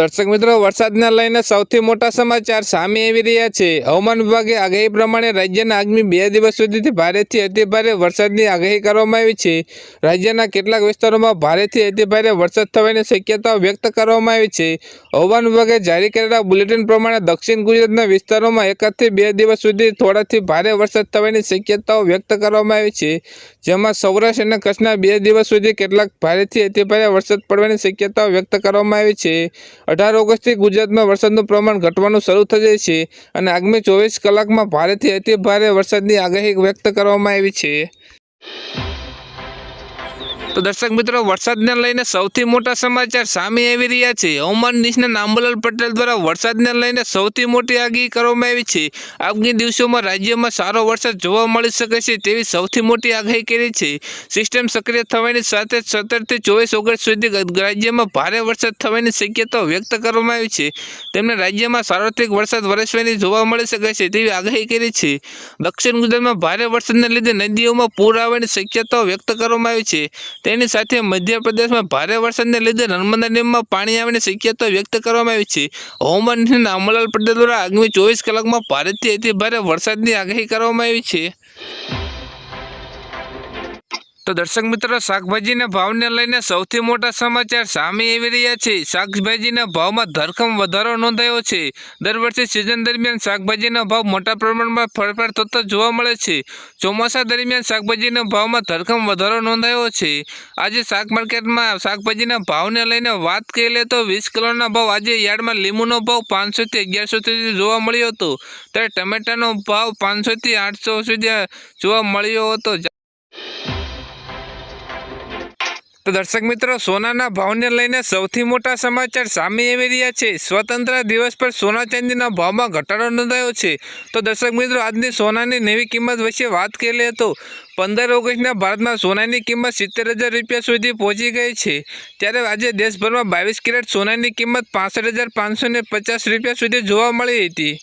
દર્શક મિત્રો, વરસાદને લઈને સૌથી મોટા સમાચાર સામે આવી રહ્યા છે. હવામાન વિભાગે આગાહી પ્રમાણે રાજ્યના આગામી બે દિવસ સુધીથી ભારેથી અતિભારે વરસાદની આગાહી કરવામાં આવી છે. રાજ્યના કેટલાક વિસ્તારોમાં ભારેથી અતિભારે વરસાદ થવાની શક્યતાઓ વ્યક્ત કરવામાં આવી છે. હવામાન વિભાગે જારી કરેલા બુલેટિન પ્રમાણે દક્ષિણ ગુજરાતના વિસ્તારોમાં એકાદથી બે દિવસ સુધી થોડાથી ભારે વરસાદ થવાની શક્યતાઓ વ્યક્ત કરવામાં આવી છે. જેમાં સૌરાષ્ટ્ર અને કચ્છના બે દિવસ સુધી કેટલાક ભારેથી અતિભારે વરસાદ પડવાની શક્યતાઓ વ્યક્ત કરવામાં આવી છે. અઢાર ઓગસ્ટથી ગુજરાતમાં વરસાદનું પ્રમાણ ઘટવાનું શરૂ થઈ છે અને આગામી ચોવીસ કલાકમાં ભારેથી અતિ ભારે વરસાદની આગાહી વ્યક્ત કરવામાં આવી છે. તો દર્શક મિત્રો, વરસાદને લઈને સૌથી મોટા સમાચાર સામે આવી રહ્યા છે. હવામાન નિષ્ણાત આંબલાલ પટેલ દ્વારા વરસાદને લઈને સૌથી મોટી આગાહી કરવામાં આવી છે. આગામી દિવસોમાં રાજ્યમાં સારો વરસાદ જોવા મળી શકે છે તેવી સૌથી મોટી આગાહી કરી છે. સિસ્ટમ સક્રિય થવાની સાથે સત્તરથી ચોવીસ ઓગસ્ટ સુધી રાજ્યમાં ભારે વરસાદ થવાની શક્યતાઓ વ્યક્ત કરવામાં આવી છે. તેમણે રાજ્યમાં સાર્વત્રિક વરસાદ વરસવાની જોવા મળી શકે છે તેવી આગાહી કરી છે. દક્ષિણ ગુજરાતમાં ભારે વરસાદને લીધે નદીઓમાં પૂર આવવાની શક્યતાઓ વ્યક્ત કરવામાં આવી છે. તેની સાથે મધ્યપ્રદેશમાં ભારે વરસાદને લીધે નર્મદા ડેમમાં પાણી આવવાની શક્યતા વ્યક્ત કરવામાં આવી છે. હવામાન નિષ્ણાત અમરલાલ પટેલ દ્વારા આગામી ચોવીસ કલાકમાં ભારેથી અતિ ભારે વરસાદની આગાહી કરવામાં આવી છે. તો દર્શક મિત્રો, શાકભાજીના ભાવને લઈને સૌથી મોટા સમાચાર સામે આવી રહ્યા છે. શાકભાજીના ભાવમાં ધરખમ વધારો નોંધાયો છે. દર વર્ષે સિઝન દરમિયાન શાકભાજીના ભાવ મોટા પ્રમાણમાં ફેરફાર થતો જોવા મળે છે. ચોમાસા દરમિયાન શાકભાજીના ભાવમાં ધરખમ વધારો નોંધાયો છે. આજે શાક માર્કેટમાં શાકભાજીના ભાવને લઈને વાત કરી લે તો વીસ કિલોના ભાવ આજે યાર્ડમાં લીંબુનો ભાવ પાંચસોથી અગિયારસો સુધી જોવા મળ્યો હતો. ત્યારે ટમેટાનો ભાવ પાંચસોથી આઠસો સુધી જોવા મળ્યો હતો. તો દર્શક મિત્રો, સોનાના ભાવને લઈને સૌથી મોટા સમાચાર સામે આવી રહ્યા છે. સ્વતંત્ર દિવસ પર સોના ચાંદીના ભાવમાં ઘટાડો નોંધાયો છે. તો દર્શક મિત્રો, આજની સોનાની નવી કિંમત વિશે વાત કરી તો પંદર ઓગસ્ટના ભારતમાં સોનાની કિંમત સિત્તેર હજાર રૂપિયા સુધી પહોંચી ગઈ છે. ત્યારે આજે દેશભરમાં બાવીસ કેરેટ સોનાની કિંમત પાસઠ હજાર પાંચસો પચાસ રૂપિયા સુધી જોવા મળી હતી.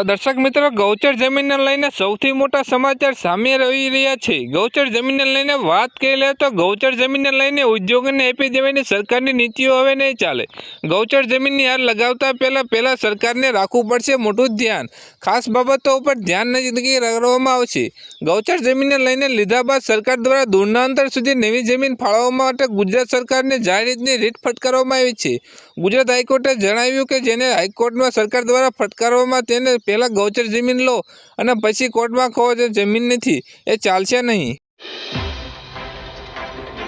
તો દર્શક મિત્રો, ગૌચર જમીનને લઈને સૌથી મોટા સમાચાર સામે રહી રહ્યા છે. ગૌચર જમીનને લઈને વાત કરી લે તો ગૌચર જમીનને લઈને ઉદ્યોગોને આપી દેવાની સરકારની નીતિઓ હવે નહીં ચાલે. ગૌચર જમીનની હાર લગાવતા પહેલાં પહેલાં સરકારને રાખવું પડશે મોટું ધ્યાન. ખાસ બાબતો ઉપર ધ્યાન નજીકી કરવામાં આવશે. ગૌચર જમીનને લઈને લીધા બાદ સરકાર દ્વારા દૂરના અંતર સુધી નવી જમીન ફાળવવા માટે ગુજરાત સરકારને જાહેર રીતની રીત ફટકારવામાં આવી છે. ગુજરાત હાઈકોર્ટે જણાવ્યું કે જેને હાઈકોર્ટમાં સરકાર દ્વારા ફટકારવામાં તેને પહેલાં ગૌચર જમીન લો અને પછી કોર્ટમાં કહો જે જમીન નથી, એ ચાલશે નહીં.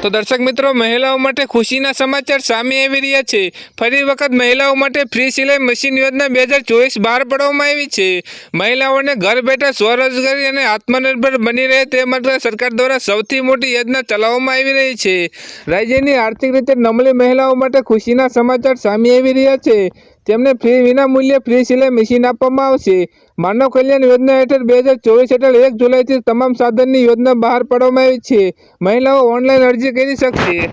તો દર્શક મિત્રો, મહિલાઓ માટે ખુશીના સમાચાર સામે આવી રહ્યા છે. ફરી વખત મહિલાઓ માટે ફ્રી સિલાઈ મશીન યોજના બે હજાર ચોવીસ બહાર પાડવામાં આવી છે. મહિલાઓને ઘર બેઠા સ્વરોજગારી અને આત્મનિર્ભર બની રહે તે માટે સરકાર દ્વારા સૌથી મોટી યોજના ચલાવવામાં આવી રહી છે. રાજ્યની આર્થિક રીતે નમલી મહિલાઓ માટે ખુશીના સમાચાર સામે આવી રહ્યા છે. તેમને ફ્રી વિના મૂલ્યે ફ્રી સિલાઈ મશીન આપવામાં આવશે. માનવ કલ્યાણ યોજના હેઠળ બે હજાર ચોવીસ હેઠળ એક જુલાઈથી તમામ સાધનની યોજના બહાર પાડવામાં આવી છે. મહિલાઓ ઓનલાઈન અરજી કરી શકશે.